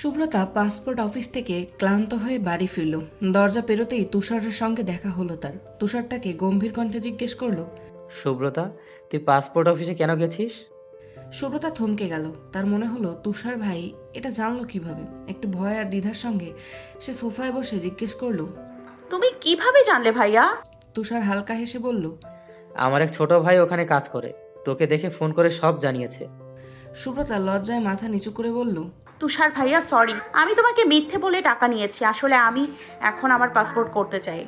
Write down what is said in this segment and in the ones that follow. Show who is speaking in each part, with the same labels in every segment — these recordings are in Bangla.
Speaker 1: সুব্রতা পাসপোর্ট অফিস থেকে ক্লান্ত হয়ে বাড়ি ফিরল। দরজা পেরোতেই তুষারের সঙ্গে দেখা হলো তার। তুষার তাকে গম্ভীর কণ্ঠে জিজ্ঞেস করল
Speaker 2: সুব্রতা তুই পাসপোর্ট অফিসে কেন গেছিস?
Speaker 1: সুব্রতা থমকে গেল। তার মনে হলো তুষার ভাই এটা জানলো কীভাবে? একটু ভয় আর দ্বিধার সঙ্গে সে সোফায় বসে জিজ্ঞেস করল
Speaker 3: তুমি কীভাবে জানলে ভাইয়া?
Speaker 1: তুষার হালকা হেসে বলল
Speaker 2: আমার এক ছোট ভাই ওখানে কাজ করে। তোকে দেখে ফোন করে সব জানিয়েছে।
Speaker 1: সুব্রতা লজ্জায় মাথা নিচু করে বলল
Speaker 3: তুষার ভাইয়া সরি আমি তোমাকে মিথ্যে বলে টাকা নিয়েছি। আসলে আমি এখন আমার পাসপোর্ট করতে চাই।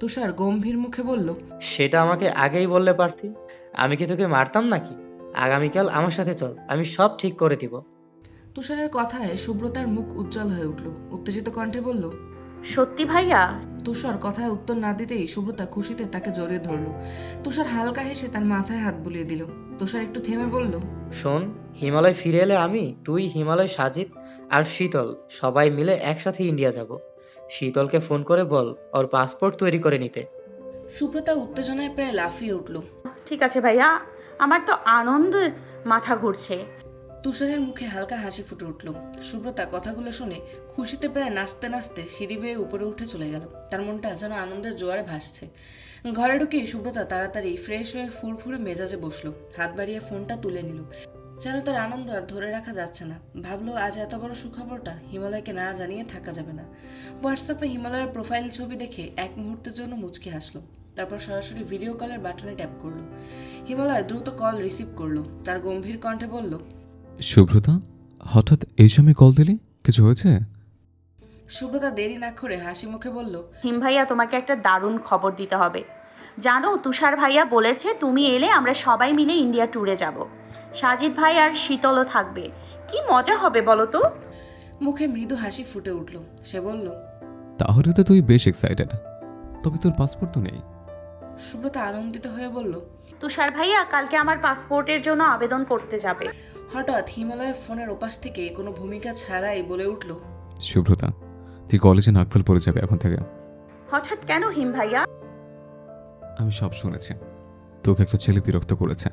Speaker 1: তুষার গম্ভীর মুখে বলল
Speaker 2: সেটা আমাকে আগেই বললে পারতি। আমি কি তোকে মারতাম নাকি? আগামীকাল আমার সাথে চল আমি সব ঠিক করে দিব।
Speaker 1: তুষারের কথায় সুব্রতার মুখ উজ্জ্বল হয়ে উঠল। উত্তেজিত কণ্ঠে বলল
Speaker 3: সত্যি ভাইয়া?
Speaker 1: তুষার কথায় উত্তর না দিতেই সুব্রতা খুশিতে তাকে জড়িয়ে ধরল। তুষার হালকা হেসে তার মাথায় হাত বুলিয়ে দিল। তুষার একটু থেমে বলল
Speaker 2: শোন হিমালয় ফিরে এলে আমি তুই হিমালয় সাজিদ আর শীতল সবাই মিলে একসাথে ইন্ডিয়া যাব। শীতলকে ফোন করে বল ওর পাসপোর্ট তৈরি করে নিতে।
Speaker 1: সুব্রতা উত্তেজনায় প্রায় লাফিয়ে উঠল।
Speaker 3: ঠিক আছে ভাইয়া আমার তো আনন্দে মাথা ঘুরছে।
Speaker 1: তুষারের মুখে হালকা হাসি ফুটে উঠল। সুব্রতা কথাগুলো শুনে খুশিতে প্রায় নাচতে নাচতে সিঁড়ি বেয়ে উপরে উঠে চলে গেল। তার মনটা যেন আনন্দের জোয়ারে ভাসছে। ঘরে ঢুকে সুব্রতা তাড়াতাড়ি ফ্রেশ হয়ে ফুরফুরে মেজাজে বসল। হাত বাড়িয়ে ফোনটা তুলে নিল। যেন তার আনন্দ আর ধরে রাখা যাচ্ছে না। ভাবলো, আজ এত বড় সুখবরটা হিমালয়কে না জানিয়ে থাকা যাবে না। হোয়াটসঅ্যাপে হিমালয়ের প্রোফাইল ছবি দেখে এক মুহূর্তের জন্য মুচকি হাসলো। তারপর সরাসরি ভিডিও কলের বাটনে ট্যাপ করল। হিমালয় দ্রুত কল রিসিভ করল। তার গম্ভীর কণ্ঠে বলল
Speaker 4: শুভ্রতা হঠাৎ এই সময় কল দিলি? কিছু হয়েছে?
Speaker 1: সুব্রতা দেরি না করে হাসি মুখে বলল
Speaker 3: হিম ভাইয়া তোমাকে একটা দারুণ খবর দিতে হবে। জানো তুষার ভাইয়া বলেছে তুমি এলে আমরা সবাই মিলে ইন্ডিয়া ট্যুরে যাব। সাজিদ ভাই আর শীতলও থাকবে। কি মজা হবে বলো তো?
Speaker 1: মুখে মৃদু হাসি ফুটে উঠল। সে বলল
Speaker 4: তাহলে তো তুই বেশ এক্সাইটেড তবে তোর পাসপোর্ট তো নেই।
Speaker 1: সুব্রতা আনন্দিত হয়ে বলল
Speaker 3: তুষার ভাইয়া কালকে আমার পাসপোর্টের জন্য আবেদন করতে যাবে।
Speaker 1: হঠাৎ হিমালয়ের ফোনের ওপাশ থেকে কোনো ভূমিকা ছাড়াই বলে উঠল
Speaker 4: শুভ্রতা তুই কলেজে নাকফল পড়ে যাবে এখন থেকে।
Speaker 3: হঠাৎ কেন হিম ভাইয়া?
Speaker 4: আমি সব শুনেছি। তোকে একটা ছেলে বিরক্ত করেছে।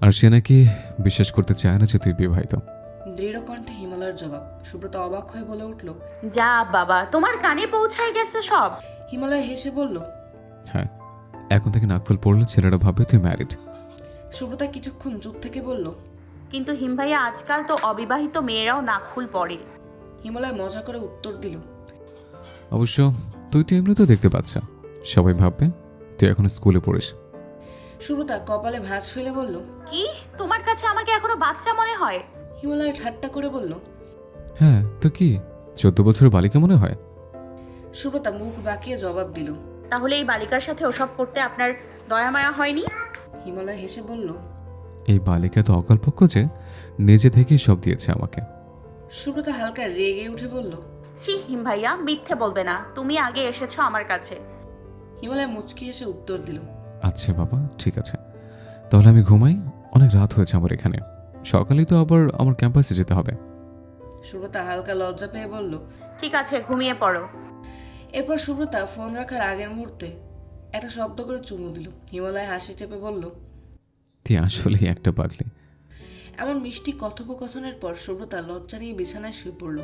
Speaker 4: আর সে নাকি বিশ্বাস করতে চায় না যে তুই বিবাহিত।
Speaker 1: দৃঢ় কণ্ঠে হিমালয়ের জবাব সুব্রতা অবাক হয়ে বলে উঠল
Speaker 3: যা বাবা তোমার কানে পৌঁছায় গেছে সব।
Speaker 1: হিমালয় হেসে বলল
Speaker 4: হ্যাঁ এখন থেকে নাকফল পড়লে ছেলেরা ভাববে তুই ম্যারিড
Speaker 1: সুব্রতা কিছুক্ষণ চুপ থেকে বলল
Speaker 3: কিন্তু হিম ভাইয়া আজকাল তো অবিবাহিত মেয়েরাও নাকফুল পরে।
Speaker 1: হিমালয় মজা করে উত্তর দিল।
Speaker 4: অবশ্য তুই তো এমনিতেও দেখতে পাচ্ছ। সবাই ভাববে তুই এখন স্কুলে পড়িস।
Speaker 1: সুব্রতা কপালে ভাঁজ ফেলে বলল
Speaker 3: কি? তোমার কাছে আমাকে এখনও বাচ্চা মনে হয়?
Speaker 1: হিমালয় ঠাট্টা করে বলল
Speaker 4: হ্যাঁ তো কি? চোদ্দ বছরের বালিকা মনে হয়?
Speaker 1: সুব্রতা মুখ বাঁকিয়ে জবাব দিল
Speaker 3: তাহলে এই বালিকার সাথে ওসব করতে আপনার দয়া মায়া হয়নি?
Speaker 1: হিমালয় হেসে বলল
Speaker 4: এই বালিকা তো অকল্পক্ষ যে নিজে থেকেই সব দিয়েছে আমাকে।
Speaker 1: সুব্রতা হালকা রেগে উঠে বলল
Speaker 3: ছি হিম ভাইয়া মিথ্যে বলবে না। তুমি আগে এসেছ আমার কাছে।
Speaker 1: হিমালয় মুচকি এসে উত্তর দিল
Speaker 4: আচ্ছা বাবা ঠিক আছে। তাহলে আমি ঘুমাই অনেক রাত হয়েছে আমার এখানে। সকালেই তো আবার আমার ক্যাম্পাসে যেতে হবে।
Speaker 1: সুব্রতা হালকা লজ্জা পেয়ে বলল
Speaker 3: ঠিক আছে ঘুমিয়ে পড়ো।
Speaker 1: এরপর সুব্রতা ফোন রাখার আগের মুহূর্তে একটা শব্দ করে চুমু দিল। হিমালয় হাসি চেপে বলল
Speaker 4: তুই আসলেই একটা পাগলি।
Speaker 1: এমন মিষ্টি কথোপকথনের পর সুব্রতা লজ্জা নিয়ে বিছানায় শুয়ে পড়ল।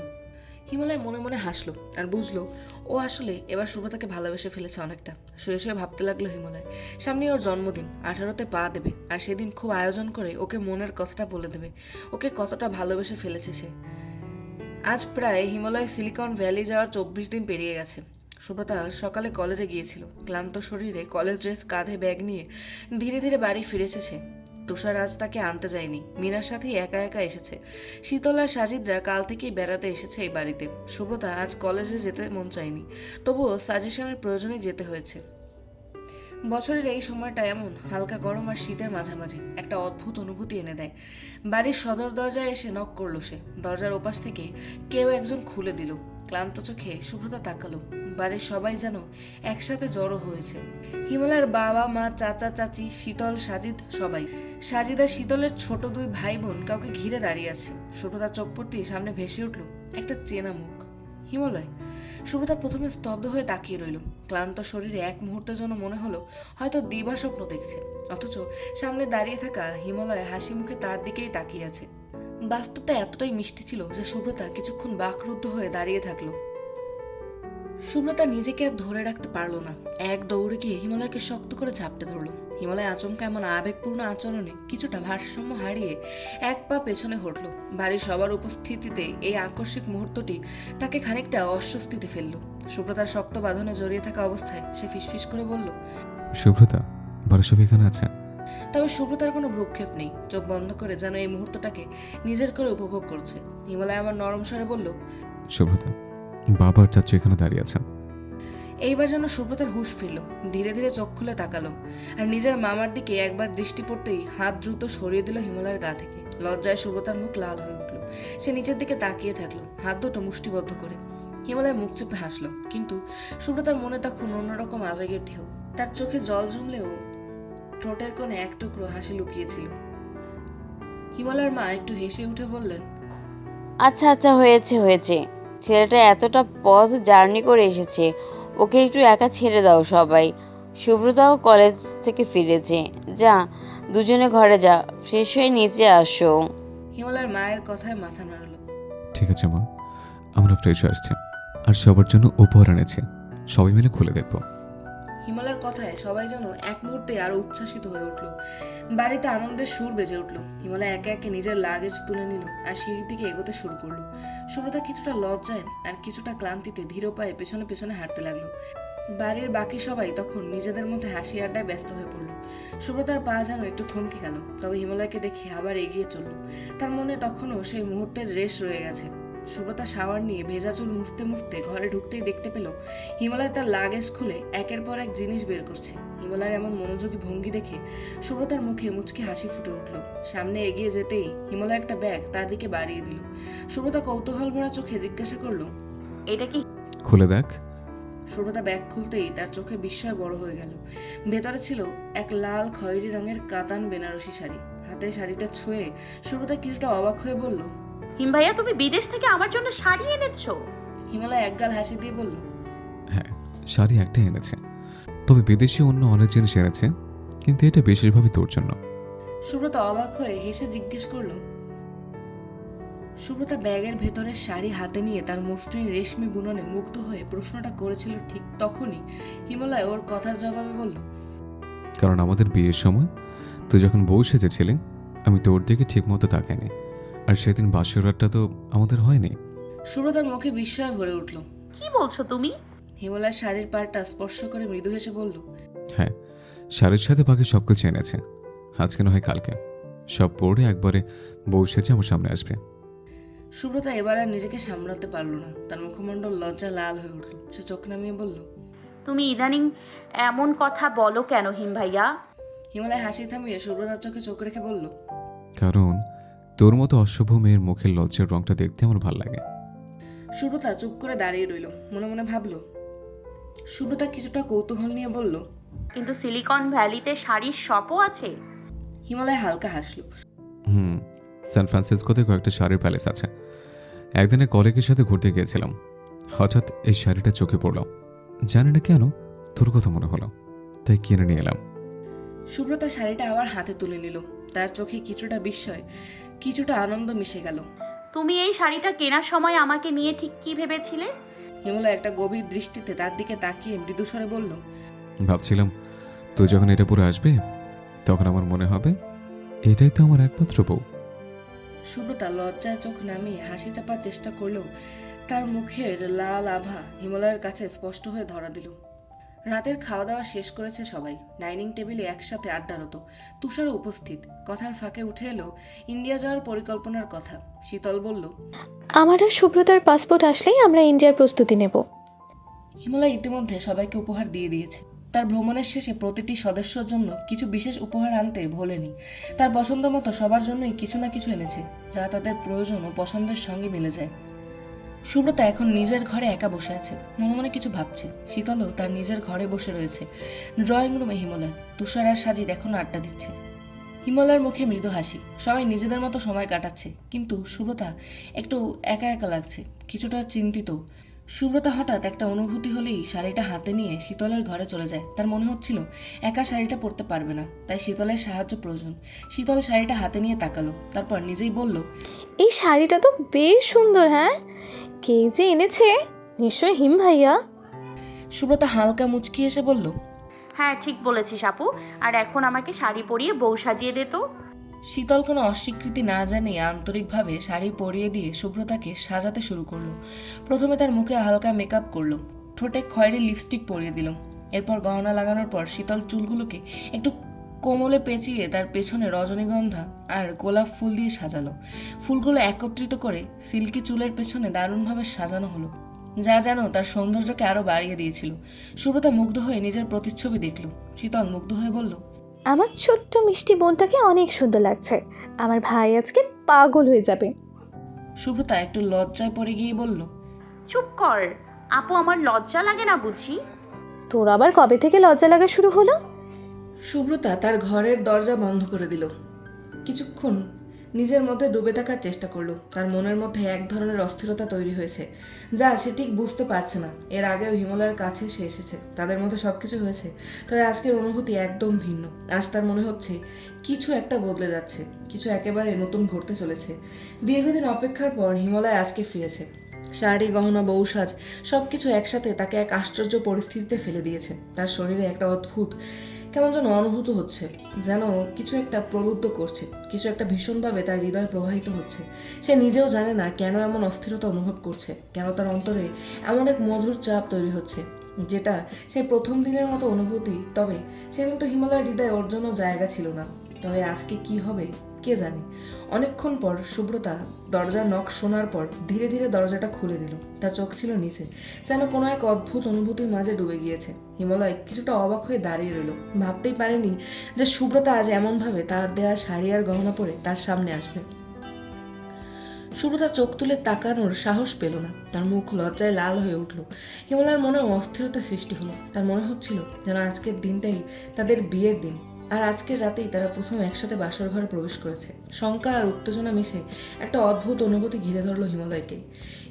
Speaker 1: হিমালয় মনে মনে হাসলো আর বুঝলো, ও আসলে এবার সুব্রতাকে ভালোবেসে ফেলেছে অনেকটা। শুয়ে শুয়ে ভাবতে লাগল হিমালয় সামনে ওর জন্মদিন, আঠারোতে পা দেবে আর সেদিন খুব আয়োজন করে ওকে মনের কথাটা বলে দেবে, ওকে কতটা ভালোবেসে ফেলেছে সে। আজ প্রায় হিমালয় সিলিকন ভ্যালি যাওয়ার চব্বিশ দিন পেরিয়ে গেছে। সুব্রতা সকালে কলেজে গিয়েছিল। ক্লান্ত শরীরে কলেজ ড্রেস কাঁধে ব্যাগ নিয়ে ধীরে ধীরে বাড়ি ফিরেছে সে। তুষার আজ তাকে আনতে যায়নি। মিনার সাথেই একা একা এসেছে। শীতল আর সাজিদরা কাল থেকেই বেড়াতে এসেছে এই বাড়িতে। সুব্রতা আজ কলেজে যেতে মন চায়নি। তবুও সাজেশনের প্রয়োজনে যেতে হয়েছে। বছরের এই সময়টা এমন, হালকা গরম আর শীতের মাঝামাঝি। একটা অদ্ভুত অনুভূতি এনে দেয়। বাড়ির সদর দরজায় এসে নক করল সে। দরজার ওপাশ থেকে কেউ একজন খুলে দিল। ক্লান্ত চোখে সুব্রতা তাকালো। বাড়ির সবাই যেন একসাথে জড়ো হয়েছে। হিমালয়ের বাবা, মা, চাচা, চাচি, শীতল, সাজিদ, সবাই। সাজিদ আর শীতলের ছোট দুই ভাই বোন কাউকে ঘিরে দাঁড়িয়ে আছে। সুব্রতার চোখ পড়তেই সামনে ভেসে উঠল একটা চেনা মুখ। হিমালয়, সুব্রতা প্রথমে স্তব্ধ হয়ে তাকিয়ে রইল। ক্লান্ত শরীরে এক মুহূর্তের জন্য মনে হলো, হয়তো দিবা স্বপ্ন দেখছে। অথচ সামনে দাঁড়িয়ে থাকা হিমালয় হাসি মুখে তার দিকেই তাকিয়ে আছে। বাস্তবটা এতটাই মিষ্টি ছিল যে সুব্রতা কিছুক্ষণ বাকরুদ্ধ হয়ে দাঁড়িয়ে থাকল। সুব্রতা নিজেকে আর ধরে রাখতে পারল না। এক দৌড়ে গিয়ে হিমালয়কে শক্ত করে ঝাপটে ধরলো। হিমালয় আচমকা এমন আবেগপূর্ণ আচরণে কিছুটা ভারসাম্য হারিয়ে এক পা পেছনে হটলো। বাড়ির সবার উপস্থিতিতে এই আকস্মিক মুহূর্তটি তাকে খানিকটা অস্বস্তিতে ফেলল। সুব্রতার শক্ত বাঁধনে জড়িয়ে থাকা অবস্থায় সে ফিসফিস করে বলল
Speaker 4: শুভ্রতা বাড়ির সব এখানে আছে?
Speaker 1: তবে সুব্রতার কোনো ভ্রুক্ষেপ নেই। চোখ বন্ধ করে যেন এই মুহূর্তটাকে নিজের করে উপভোগ করছে। হিমালয় আবার নরম স্বরে বলল
Speaker 4: শুভ্রতা বাবা আর চাচু এখানে দাঁড়িয়ে আছেন।
Speaker 1: এইবার যেন সুব্রতার হুঁশ ফিরল ধীরে ধীরে চোখ খুলে তাকালো আর নিজের মামার দিকে একবার দৃষ্টি পড়তেই হাত দ্রুত সরিয়ে দিল হিমালয়ের গা থেকে। লজ্জায় সুব্রতার মুখ লাল হয়ে উঠল। সে নিচের দিকে তাকিয়ে থাকল হাত দুটো মুষ্টিবদ্ধ করে। হিমালয় মুখ চেপে হাসলো কিন্তু সুব্রতার মনে তখন অন্যরকম আবেগের ঢেউ। তার চোখে জল জমলেও ঠোঁটের কোণে এক টুকরো হাসি লুকিয়েছিল। হিমালয়ের মা একটু হেসে উঠে বললেন
Speaker 5: আচ্ছা আচ্ছা হয়েছে হয়েছে। ছেলেটা এতটা পথ জার্নি করে এসেছে। ওকে একটু একা ছেড়ে দাও সবাই। সুব্রতাও কলেজ থেকে ফিরেছে। যা দুজনে ঘরে যা শেষ হয়ে নিচে আসো।
Speaker 1: হিমালয়ের মায়ের কথায় মাথা নাড়ল।
Speaker 4: ঠিক আছে মা আমরা ফ্রেশ হয়ে আসছি। আর সবার জন্য উপহার এনেছি। সবাই মিলে খুলে দেখব।
Speaker 1: হিমালয়ের কথায় সবাই যেন এক মুহূর্তে আরও উচ্ছ্বাসিত হয়ে উঠল। বাড়িতে আনন্দের সুর বেজে উঠল। হিমালয় একে একে নিজের লাগেজ তুলে নিল আর সিঁড়ির দিকে এগোতে শুরু করল। সুব্রতা কিছুটা লজ্জায় আর কিছুটা ক্লান্তিতে ধীর পায়ে পেছনে পেছনে হাঁটতে লাগল। বাড়ির বাকি সবাই তখন নিজেদের মধ্যে হাসি আড্ডায় ব্যস্ত হয়ে পড়ল। সুব্রতার পা যেন একটু থমকে গেল, তবে হিমালয়কে দেখে আবার এগিয়ে চলল। তার মনে তখনও সেই মুহূর্তের রেশ রয়ে গেছে। সুব্রতা শাওয়ার নিয়ে ভেজা চুল মুছতে মুছতে ঘরে ঢুকতেই দেখতে পেল হিমালয় তার লাগেজ খুলে একের পর এক জিনিস বের করছে। হিমালয়ের এমন মনোযোগী ভঙ্গি দেখে সুব্রতার মুখে মুচকি হাসি ফুটে উঠল। সামনে এগিয়ে যেতেই হিমালয় একটা ব্যাগ তার দিকে বাড়িয়ে দিল। সুব্রতা কৌতূহল ভরা চোখে জিজ্ঞাসা করল
Speaker 3: এটা কি?
Speaker 4: খুলে দেখ।
Speaker 1: সুব্রতা ব্যাগ খুলতেই তার চোখে বিস্ময় বড় হয়ে গেল। ভেতরে ছিল এক লাল খয়েরি রঙের কাতান বেনারসি শাড়ি। হাতে শাড়িটা ছুঁয়ে সুব্রতা কিছুটা অবাক হয়ে বলল
Speaker 3: হিম ভাইয়া তুমি বিদেশ থেকে আমার জন্য শাড়ি এনেছো?
Speaker 1: হিমালয় একগাল হাসি দিয়ে বলল
Speaker 4: হ্যাঁ শাড়ি একটাই এনেছে। তবে বিদেশি অন্য অনেক জিনিস এনেছে কিন্তু এটা বিশেষভাবে তোর জন্য।
Speaker 1: সুব্রতা অবাক হয়ে হেসে জিজ্ঞেস করল সুব্রতা ব্যাগের ভেতরের শাড়ি হাতে নিয়ে তার মসৃণ রেশমি বুননে মুগ্ধ হয়ে প্রশ্নটা করেছিল ঠিক তখনই। হিমালয় ওর কথার জবাবে বলল
Speaker 4: কারণ আমাদের বিয়ের সময় তুই যখন বউ সেজেছিলি আমি তোর দিকে ঠিক মতো তাকাইনি। আর সেদিন বাসর রাতটা তো আমাদের হয়নি।
Speaker 1: সুব্রতার মুখে বিস্ময় ভরে উঠল।
Speaker 3: কি বলছো তুমি?
Speaker 1: হিমালয় শাড়ির পাড়টা স্পর্শ করে মৃদু হেসে বলল
Speaker 4: হ্যাঁ শাড়ির সাথে বাকি সব কিছু এনেছে। আজকে না হয় কালকে। সব পড়ে একবারে বউ সেজে আমার সামনে আসবে।
Speaker 1: সুব্রতা এবার আর নিজেকে সামলাতে পারল না। তার মুখমণ্ডল লজ্জা লাল হয়ে উঠল। সে চোখ নামিয়ে বলল
Speaker 3: তুমি ইদানিং এমন কথা বলো কেন হিম ভাইয়া?
Speaker 1: হিমালয় হাসি থামিয়ে সুব্রতার চোখে চোখ রেখে বলল
Speaker 4: কারণ তোর মতো অশুভ মেয়ের মুখের লজ্জার রংটা দেখতে আমার ভালো লাগে।
Speaker 1: সুব্রতা চুপ করে দাঁড়িয়ে রইল মনে মনে ভাবলো। সুব্রতা কিছুটা কৌতূহল নিয়ে বলল
Speaker 3: কিন্তু সিলিকন ভ্যালিতে শাড়ির শপও আছে?
Speaker 1: হিমালয় হালকা হাসলো।
Speaker 4: হুম সান ফ্রান্সিসকোতে কয়েকটা শাড়ির প্যালেস আছে। একদিনে কলেজের সাথে ঘুরতে গিয়েছিলাম। হঠাৎ এই শাড়িটা চোখে পড়ল। জানি না কেন তোর কথা মনে হলো। তাই কিনে নিয়ে এলাম।
Speaker 1: সুব্রতা শাড়িটা আবার হাতে তুলে নিল। তার চোখে কিছুটা বিস্ময়। কিছুটা আনন্দ মিশে গেল।
Speaker 3: তুমি এই শাড়িটা কেনার সময় আমাকে নিয়ে ঠিক কি ভেবেছিলে?
Speaker 1: হিমালয় একটা গভীর দৃষ্টিতে তার দিকে তাকিয়ে মৃদুস্বরে বলল
Speaker 4: ভাবছিলাম তুই যখন এটা পুরো আসবে তখন আমার মনে হবে এটাই তো আমার একমাত্র বউ।
Speaker 1: সুব্রতা লজ্জায় চোখ নামিয়ে হাসি চাপার চেষ্টা করলেও তার মুখের লাল আভা হিমালয়ের কাছে স্পষ্ট হয়ে ধরা দিল। রাতের খাওয়া দাওয়া শেষ করেছে সবাই। ডাইনিং টেবিলে একসাথে আড্ডারত তুষারও উপস্থিত। কথার ফাঁকে উঠে এলো ইন্ডিয়া যাওয়ার পরিকল্পনার কথা। শীতল বলল
Speaker 6: আমার আর সুব্রতার পাসপোর্ট আসলেই আমরা ইন্ডিয়ার প্রস্তুতি নেব।
Speaker 1: হিমালয় ইতিমধ্যে সবাইকে উপহার দিয়ে দিয়েছে। তার ভ্রমণের শেষে প্রতিটি সদস্যর জন্য কিছু বিশেষ উপহার আনতে ভোলেনি। তার পছন্দ মতো সবার জন্যই কিছু না কিছু এনেছে যা তাদের প্রয়োজন ও পছন্দের সঙ্গে মিলে যায়। সুব্রতা এখন নিজের ঘরে একা বসে আছে। মনে মনে কিছু ভাবছে। শীতলও তার নিজের ঘরে বসে রয়েছে। ড্রয়িং রুমে হিমালয়। তুষার আর সাজিদ এখনও আড্ডা দিচ্ছে। হিমালয়ের মুখে মৃদু হাসি। সবাই নিজেদের মতো সময় কাটাচ্ছে। কিন্তু সুব্রতা একটু একা একা লাগছে। কিছুটা চিন্তিত। সুব্রতা হঠাৎ একটা অনুভূতি হলেই শাড়িটা হাতে নিয়ে শীতলের ঘরে চলে যায়। তার মনে হচ্ছিল, একা শাড়িটা পরতে পারবে না। তাই শীতলের সাহায্য প্রয়োজন। শীতল শাড়িটা হাতে নিয়ে তাকালো। তারপর নিজেই বলল,
Speaker 6: এই শাড়িটা তো বেশ সুন্দর হ্যাঁ? কে যে এনেছে? নিশ্চয় হিম ভাইয়া।
Speaker 1: সুব্রতা হালকা মুচকি এসে বলল
Speaker 3: হ্যাঁ ঠিক বলেছিস আপু। আর এখন আমাকে শাড়ি পরিয়ে বউ সাজিয়ে দে তো।
Speaker 1: শীতল কোনো অস্বীকৃতি না জানিয়ে আন্তরিকভাবে শাড়ি পরিয়ে দিয়ে সুব্রতাকে সাজাতে শুরু করল। প্রথমে তার মুখে হালকা মেকআপ করল ঠোঁটে খয়েরি লিপস্টিক পরিয়ে দিল। এরপর গহনা লাগানোর পর শীতল চুলগুলোকে একটু কোমলে পেঁচিয়ে তার পেছনে রজনীগন্ধা আর গোলাপ ফুল দিয়ে সাজালো। ফুলগুলো একত্রিত করে সিল্কি চুলের পেছনে দারুণভাবে সাজানো হলো যা যেন তার সৌন্দর্যকে আরও বাড়িয়ে দিয়েছিল। সুব্রতা মুগ্ধ হয়ে নিজের প্রতিচ্ছবি দেখল। শীতল মুগ্ধ হয়ে বলল
Speaker 6: আমার ছোট্ট মিষ্টি বোনটাকে অনেক সুন্দর লাগছে। আমার ভাই আজকে পাগল হয়ে যাবে।
Speaker 1: সুব্রতা একটু লজ্জায় পড়ে গিয়ে বলল
Speaker 3: চুপ কর। আপু আমার লজ্জা লাগে না বুঝি?
Speaker 6: তোর আবার কবে থেকে লজ্জা লাগা শুরু হলো?
Speaker 1: সুব্রতা তার ঘরের দরজা বন্ধ করে দিল। কিছুক্ষণ নিজের মধ্যে ডুবে থাকার চেষ্টা করল। তার মনের মধ্যে এক ধরনের অস্থিরতা তৈরি হয়েছে, যা সে ঠিক বুঝতে পারছে না। এর আগেও হিমালয়ের কাছে সে এসেছে। তাদের মধ্যে সব কিছু হয়েছে, তবে আজকের অনুভূতি একদম ভিন্ন। আজ তার মনে হচ্ছে কিছু একটা বদলে যাচ্ছে, কিছু একেবারে নতুন ঘটতে চলেছে। দীর্ঘদিন অপেক্ষার পর হিমালয় আজকে ফিরেছে। শাড়ি, গহনা বৌসাজ সব কিছু একসাথে তাকে এক আশ্চর্য পরিস্থিতিতে ফেলে দিয়েছে। তার শরীরে একটা অদ্ভুত কেমন যেন অনুভূত হচ্ছে, যেন কিছু একটা প্রলুব্ধ করছে, কিছু একটা ভীষণভাবে তার হৃদয় প্রবাহিত হচ্ছে। সে নিজেও জানে না কেন এমন অস্থিরতা অনুভব করছে, কেন তার অন্তরে এমন এক মধুর চাপ তৈরি হচ্ছে, যেটা সে প্রথম দিনের মতো অনুভূতি, তবে সেদিন তো হিমালয়ের হৃদয় ওর জন্য জায়গা ছিল না। তবে আজকে কি হবে? কে জানে? অনেকক্ষণ পর সুব্রতা দরজার নখ শোনার পর ধীরে ধীরে দরজাটা খুলে দিল। তার চোখ ছিল নিচে, যেন কোনো এক অদ্ভুত অনুভূতির মাঝে ডুবে গিয়েছে। হিমালয় কিছুটা অবাক হয়ে দাঁড়িয়ে রইল। ভাবতেই পারেনি যে সুব্রতা আজ এমনভাবে তার দেয়া শাড়ি আর গহনা পরে তার সামনে আসবে। সুব্রতা চোখ তুলে তাকানোর সাহস পেল না। তার মুখ লজ্জায় লাল হয়ে উঠল। হিমালয়ের মনে অস্থিরতা সৃষ্টি হলো। তার মনে হচ্ছিল যেন আজকের দিনটাই তাদের বিয়ের দিন। আর আজকের রাতেই তারা প্রথম একসাথে বাসর ঘরে প্রবেশ করেছে। শঙ্কা আর উত্তেজনা মিশে একটা অদ্ভুত অনুভূতি ঘিরে ধরলো হিমালয়কে।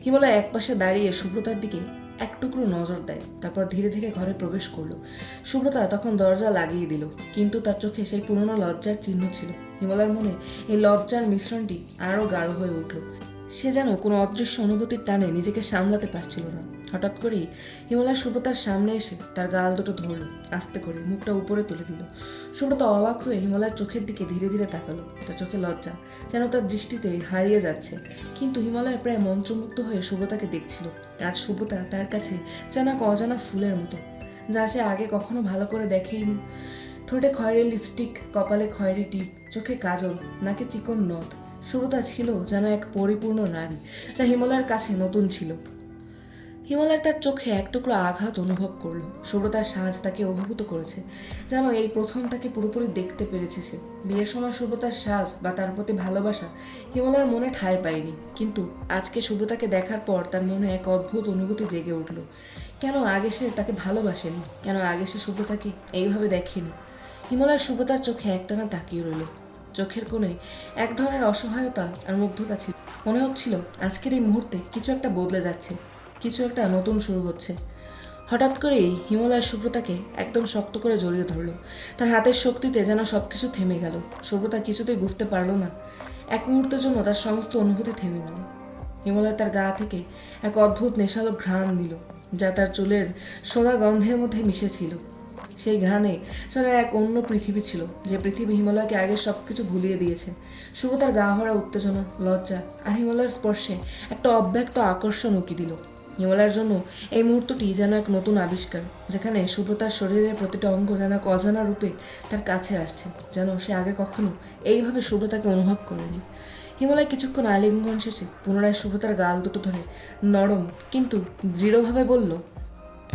Speaker 1: হিমালয় একপাশে দাঁড়িয়ে সুব্রতার দিকে এক টুকরো নজর দেয়, তারপর ধীরে ধীরে ঘরে প্রবেশ করল। সুব্রতা তখন দরজা লাগিয়ে দিল, কিন্তু তার চোখে সেই পুরনো লজ্জার চিহ্ন ছিল। হিমালয়ের মনে এই লজ্জার মিশ্রণটি আরও গাঢ় হয়ে উঠল। সে যেন কোনো অদৃশ্য অনুভূতির টানে নিজেকে সামলাতে পারছিল না। হঠাৎ করেই হিমালয় সুব্রতার সামনে এসে তার গাল দুটো ধরল, আস্তে করে মুখটা উপরে তুলে দিল। সুব্রতা অবাক হয়ে হিমালয়ের চোখের দিকে ধীরে ধীরে তাকালো। তার চোখে লজ্জা, যেন তার দৃষ্টিতে হারিয়ে যাচ্ছে। কিন্তু হিমালয় প্রায় মন্ত্রমুগ্ধ হয়ে সুব্রতাকে দেখছিল। আজ সুব্রতা তার কাছে যেন এক অজানা ফুলের মতো, যা সে আগে কখনো ভালো করে দেখেইনি। ঠোঁটে খয়েরি লিপস্টিক, কপালে খয়েরি টিপ, চোখে কাজল, নাকে চিকন নথ সুব্রতা ছিল যেন এক পরিপূর্ণ নারী, যা হিমালয়ের কাছে নতুন ছিল। হিমালয় তার চোখে এক টুকরো আঘাত অনুভব করল। সুব্রতার সাজ তাকে অভিভূত করেছে, যেন এই প্রথম তাকে পুরোপুরি দেখতে পেরেছে সে। বিয়ের সময় সুব্রতার সাজ বা তার প্রতি ভালোবাসা হিমালয়ের মনে ঠাঁই পায়নি, কিন্তু আজকে সুব্রতাকে দেখার পর তার মনে এক অদ্ভুত অনুভূতি জেগে উঠল। কেন আগে সে তাকে ভালোবাসেনি? কেন আগে সে সুব্রতাকে এইভাবে দেখেনি? হিমালয় সুব্রতার চোখে একটানা তাকিয়ে রইল। চোখের কোণে এক ধরনের অসহায়তা আর মুগ্ধতা ছিল। মনে হচ্ছিল আজকের এই মুহূর্তে কিছু একটা বদলে যাচ্ছে, কিছু একটা নতুন শুরু হচ্ছে। হঠাৎ করেই হিমালয় সুব্রতাকে একদম শক্ত করে জড়িয়ে ধরলো। তার হাতের শক্তিতে যেন সব কিছু থেমে গেল। সুব্রতা কিছুতেই বুঝতে পারল না। এক মুহূর্তের জন্য তার সমস্ত অনুভূতি থেমে গেল। হিমালয় তার গা থেকে এক অদ্ভুত নেশালো ঘ্রাণ দিল যা তার চুলের সোদা গন্ধের মধ্যে মিশেছিল। সেই ঘ্রাণে যেন এক অন্য পৃথিবী ছিল, যে পৃথিবী হিমালয়কে আগে সব কিছু ভুলিয়ে দিয়েছে। সুব্রতার গা ভরা উত্তেজনা, লজ্জা আর হিমালয়ের স্পর্শে একটা অব্যক্ত আকর্ষণ উকি দিল। হিমালয়ের জন্য এই মুহূর্তটি যেন এক নতুন আবিষ্কার, যেখানে সুব্রতার শরীরের প্রতিটা অঙ্গ যেন এক অজানা রূপে তার কাছে আসছে, যেন সে আগে কখনো এইভাবে সুব্রতাকে অনুভব করেনি। হিমালয় কিছুক্ষণ আলিঙ্গন শেষে পুনরায় সুব্রতার গাল দুটো ধরে নরম কিন্তু দৃঢ়ভাবে বলল,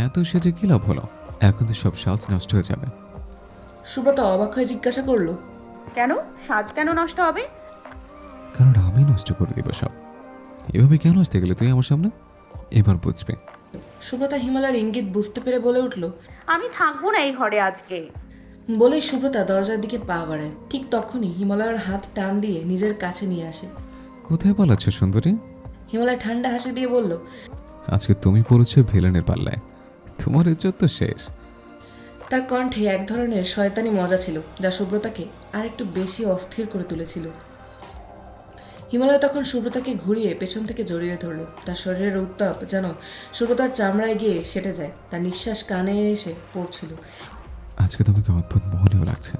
Speaker 4: এত সেজে কি লাভ হলো? এখন তো সব সাজ নষ্ট হয়ে যাবে।
Speaker 1: সুব্রতা অবাক হয়ে জিজ্ঞাসা করল
Speaker 3: কেন? সাজ কেন নষ্ট হবে?
Speaker 4: কারণ আমি নষ্ট করে দিব সব। এভাবে কেন আসতে গেলে তুই আমার সামনে? এবার বুঝবে।
Speaker 1: সুব্রতা হিমালয়ের ইঙ্গিত বুঝতে পেরে বলে উঠল
Speaker 3: আমি থাকব না এই ঘরে আজকে।
Speaker 1: বলেই সুব্রতা দরজার দিকে পা বাড়ায়। ঠিক তখনই হিমালয়ের হাত টান দিয়ে নিজের কাছে নিয়ে আসে।
Speaker 4: কোথায় পালাচ্ছ সুন্দরী?
Speaker 1: হিমালয় ঠান্ডা হাসি দিয়ে বলল
Speaker 4: আজকে তুমি পড়েছো ভিলেনের পাল্লায়। তোমার ইজ্জত তো শেষ।
Speaker 1: তার কণ্ঠে এক ধরনের শয়তানি মজা ছিল যা সুব্রতাকে আর একটু বেশি অস্থির করে তুলেছিল। হিমালয় তখন সুব্রতাকে ঘুরিয়ে পেছন থেকে জড়িয়ে ধরল। তার শরীরের উত্তাপ যেন সুব্রতার চামড়ায় গিয়ে সেটে যায় তার নিঃশ্বাস কানে এসে পড়ছিল।
Speaker 4: আজকে তোমাকে অদ্ভুত মোহনীয় লাগছে।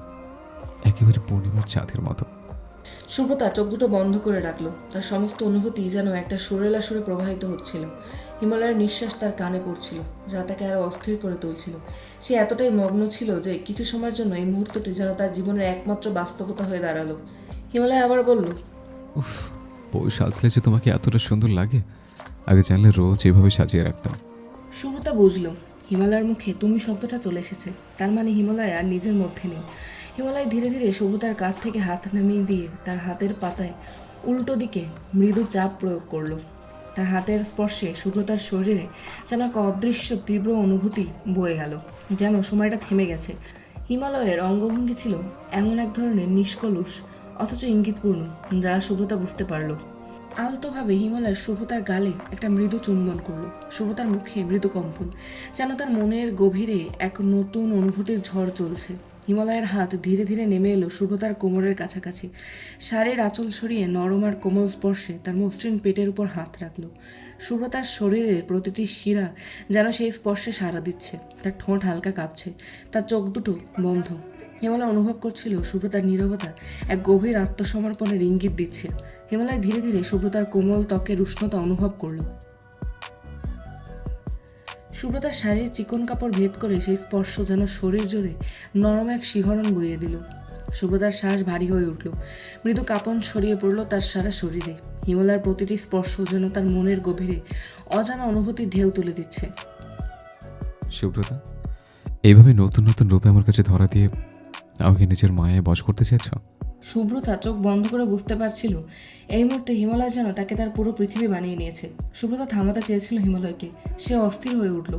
Speaker 4: একেবারে পূর্ণিমার চাঁদের মতো।
Speaker 1: সুব্রতা চোখ দুটো বন্ধ করে রাখল। তার সমস্ত অনুভূতি যেন একটা সুরেলা সুরে প্রবাহিত হচ্ছিল। হিমালয়ের নিঃশ্বাস তার কানে পড়ছিল যা তাকে আরও অস্থির করে তুলছিল। সে এতটাই মগ্ন ছিল যে কিছু সময়ের জন্য এই মুহূর্তটি যেন তার জীবনের একমাত্র বাস্তবতা হয়ে দাঁড়াল। হিমালয় আবার বলল
Speaker 4: উফ বউ সাজলে যে তোমাকে এতটা সুন্দর লাগে আগে জানলে রোজ এভাবে সাজিয়ে রাখতাম।
Speaker 1: সুব্রতা বুঝলো হিমালয়ের মুখে তুমি শব্দটা চলে এসেছে। তার মানে হিমালয় আর নিজের মধ্যে নেই। হিমালয় ধীরে ধীরে সুব্রতার কাঁধ থেকে হাত নামিয়ে দিয়ে তার হাতের পাতায় উল্টো দিকে মৃদু চাপ প্রয়োগ করল। তার হাতের স্পর্শে সুব্রতার শরীরে যেন এক অদৃশ্য তীব্র অনুভূতি বয়ে গেল, যেন সময়টা থেমে গেছে। হিমালয়ের অঙ্গভঙ্গি ছিল এমন এক ধরনের নিষ্কলুষ, অথচ ইঙ্গিতপূর্ণ, যা সুব্রতা বুঝতে পারল। আলতোভাবে হিমালয় সুব্রতার গালে একটা মৃদু চুম্বন করল সুব্রতার মুখে মৃদু কম্পন, যেন তার মনের গভীরে এক নতুন অনুভূতির ঝড় চলছে। হিমালয়ের হাত ধীরে ধীরে নেমে এলো সুব্রতার কোমরের কাছাকাছি। শাড়ির আঁচল সরিয়ে নরম আর কোমল স্পর্শে তার মসৃণ পেটের উপর হাত রাখল। সুব্রতার শরীরের প্রতিটি শিরা যেন সেই স্পর্শে সাড়া দিচ্ছে। তার ঠোঁট হালকা কাঁপছে। তার চোখ দুটো বন্ধ। হিমালয় অনুভব করছিল সুব্রতার নীরবতা এক গভীর আত্মসমর্পণের ইঙ্গিত দিচ্ছে। হিমালয় ধীরে ধীরে সুব্রতার কোমল ত্বকের উষ্ণতা অনুভব করল। সুব্রতার শাড়ির চিকন কাপড় ভেদ করে সেই স্পর্শ যেন শরীর জুড়ে নরম এক শিহরণ বইয়ে দিল। সুব্রতার শ্বাস ভারী হয়ে উঠল। মৃদু কাঁপন ছড়িয়ে পড়ল তার সারা শরীরে। হিমালয়ের প্রতিটি স্পর্শ যেন তার মনের গভীরে অজানা অনুভূতির ঢেউ তুলে দিচ্ছে।
Speaker 4: সুব্রতা এইভাবে নতুন নতুন রূপে আমার কাছে ধরা দিয়ে আমাকে নিজের মায়ায় বশ করতে চেয়েছো?
Speaker 1: সুব্রতা চোখ বন্ধ করে বুঝতে পারছিল, এই মুহূর্তে হিমালয় যেন তাকে তার পুরো পৃথিবী বানিয়ে নিয়েছে। সুব্রতা থামাতে চেয়েছিল হিমালয়কে। সে অস্থির হয়ে উঠল।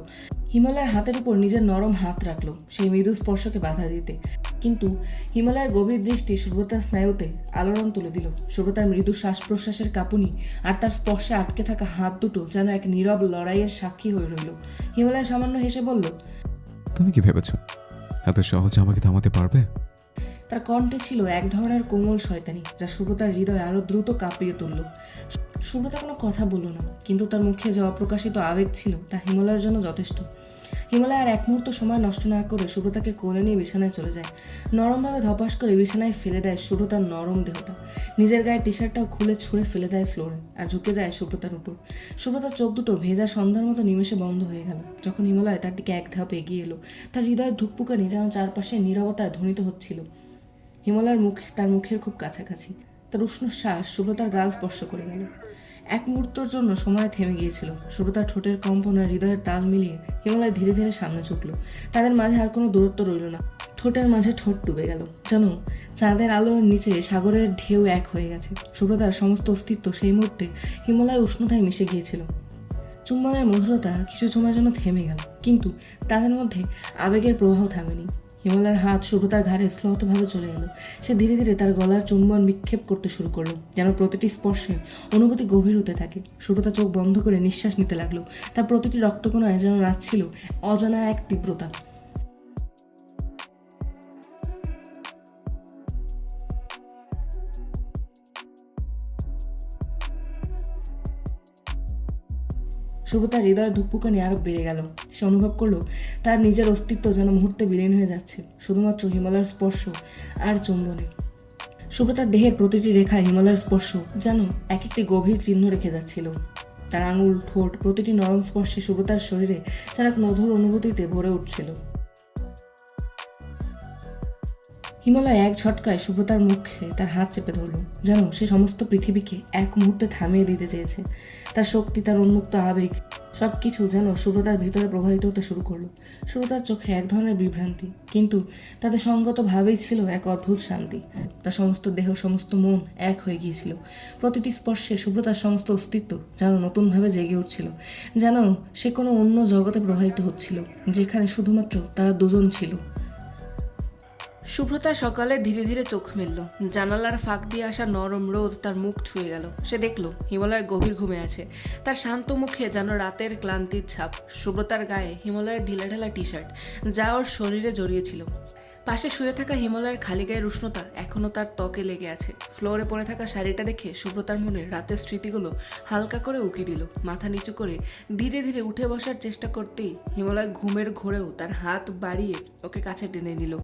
Speaker 1: হিমালয়ের হাতের উপর নিজের নরম হাত রাখল সেই মৃদু স্পর্শকে বাধা দিতে। কিন্তু হিমালয়ের গভীর দৃষ্টি সুব্রতার স্নায়ুতে আলোড়ন তুলে দিল। সুব্রতার মৃদু শ্বাস প্রশ্বাসের কাঁপুনি আর তার স্পর্শে আটকে থাকা হাত দুটো যেন এক নীরব লড়াইয়ের সাক্ষী হয়ে রইল। হিমালয় সামান্য হেসে বলল,
Speaker 4: তুমি কি ভেবেছো? এত সহজে আমাকে থামাতে পারবে?
Speaker 1: তার কণ্ঠে ছিল এক ধরনের কোমল শয়তানি, যা সুব্রতার হৃদয় আরও দ্রুত কাঁপিয়ে তুলল। সুব্রতা কোনো কথা বলল না, কিন্তু তার মুখে যে অপ্রকাশিত আবেগ ছিল, তা হিমালয়ের জন্য যথেষ্ট। হিমালয় আর এক মুহূর্ত সময় নষ্ট না করে সুব্রতাকে কোলে নিয়ে বিছানায় চলে যায়। নরমভাবে ধপাস করে বিছানায় ফেলে দেয় সুব্রতার নরম দেহটা। নিজের গায়ে টি শার্টটাও খুলে ছুঁড়ে ফেলে দেয় ফ্লোরে আর ঝুঁকে যায় সুব্রতার উপর। সুব্রতার চোখ দুটো ভেজা সন্ধ্যার মতো নিমেষে বন্ধ হয়ে গেল। যখন হিমালয় তার দিকে এক ধাপ এগিয়ে এলো, তার হৃদয়ের ধুকপুকানি যেন চারপাশে নীরবতায় ধ্বনিত হচ্ছিল। হিমালয়ের মুখ তার মুখের খুব কাছাকাছি। তার উষ্ণ শ্বাস সুব্রতার গাল স্পর্শ করে গেল। এক মুহূর্তের জন্য সময় থেমে গিয়েছিল। সুব্রতার ঠোঁটের কম্পন আর হৃদয়ের তাল মিলিয়ে হিমালয় ধীরে ধীরে সামনে ঝুঁকলো। তাদের মাঝে আর কোনো দূরত্ব রইল না। ঠোঁটের মাঝে ঠোঁট ডুবে গেল। যেন চাঁদের আলোর নিচে সাগরের ঢেউ এক হয়ে গেছে। সুব্রতার সমস্ত অস্তিত্ব সেই মুহূর্তে হিমালয়ের উষ্ণতায় মিশে গিয়েছিল। চুম্বনের মধুরতা কিছু সময়ের জন্য থেমে গেল। কিন্তু তাদের মধ্যে আবেগের প্রবাহ থামেনি। হিমালয়ের হাত সুব্রতার ঘাড়ে স্লহতভাবে চলে গেল সে ধীরে ধীরে তার গলার চুম্বন বিক্ষেপ করতে শুরু করল, যেন প্রতিটি স্পর্শে অনুভূতি গভীর হতে থাকে। সুব্রতা চোখ বন্ধ করে নিঃশ্বাস নিতে লাগল। তার প্রতিটি রক্তকোণায় যেন রাত ছিল অজানা এক তীব্রতা। সুব্রতার হৃদয়ের ধুকপুকানি আরও বেড়ে গেল। সে অনুভব করল, তার নিজের অস্তিত্ব যেন মুহূর্তে বিলীন হয়ে যাচ্ছে, শুধুমাত্র হিমালয়ের স্পর্শ আর চুম্বনে। সুব্রতার দেহের প্রতিটি রেখায় হিমালয়ের স্পর্শ যেন এক একটি গভীর চিহ্ন রেখে যাচ্ছিল। তার আঙুল, ঠোঁট, প্রতিটি নরম স্পর্শে সুব্রতার শরীরে যেন এক মধুর অনুভূতিতে ভরে উঠছিল। হিমালয় এক ঝটকায় সুব্রতার মুখে তার হাত চেপে ধরল, যেন সে সমস্ত পৃথিবীকে এক মুহূর্তে থামিয়ে দিতে চেয়েছে। তার শক্তি, তার উন্মুক্ত আবেগ সব কিছু যেন সুব্রতার ভিতরে প্রবাহিত হতে শুরু করল। সুব্রতার চোখে এক ধরনের বিভ্রান্তি, কিন্তু তাতে সঙ্গতভাবেই ছিল এক অদ্ভুত শান্তি। তার সমস্ত দেহ, সমস্ত মন এক হয়ে গিয়েছিল। প্রতিটি স্পর্শে সুব্রতার সমস্ত অস্তিত্ব যেন নতুনভাবে জেগে উঠছিল, যেন সে কোনো অন্য জগতে প্রবাহিত হচ্ছিল, যেখানে শুধুমাত্র তারা দুজন ছিল। শুভ্রতা সকালে ধীরে ধীরে চোখ মেলল। জানালার ফাঁক দিয়ে আসা নরম রোদ তার মুখ ছুঁয়ে গেল। সে দেখল, হিমালয় গভীর ঘুমে আছে। তার শান্ত মুখে যেন রাতের ক্লান্তির ছাপ। শুভ্রতার গায়ে হিমালয়ের ঢিলা ঢালা টি শার্ট যা ওর শরীরে জড়িয়েছিল পাশে শুয়ে থাকা হিমালয়ের খালি গায়ের উষ্ণতা এখনও তার ত্বকে লেগে আছে। ফ্লোরে পড়ে থাকা শাড়িটা দেখে সুব্রতার মনে রাতের স্মৃতিগুলো হালকা করে উকি দিল। মাথা নিচু করে ধীরে ধীরে উঠে বসার চেষ্টা করতেই হিমালয় ঘুমের ঘোরেও তার হাত বাড়িয়ে ওকে কাছে টেনে নিল।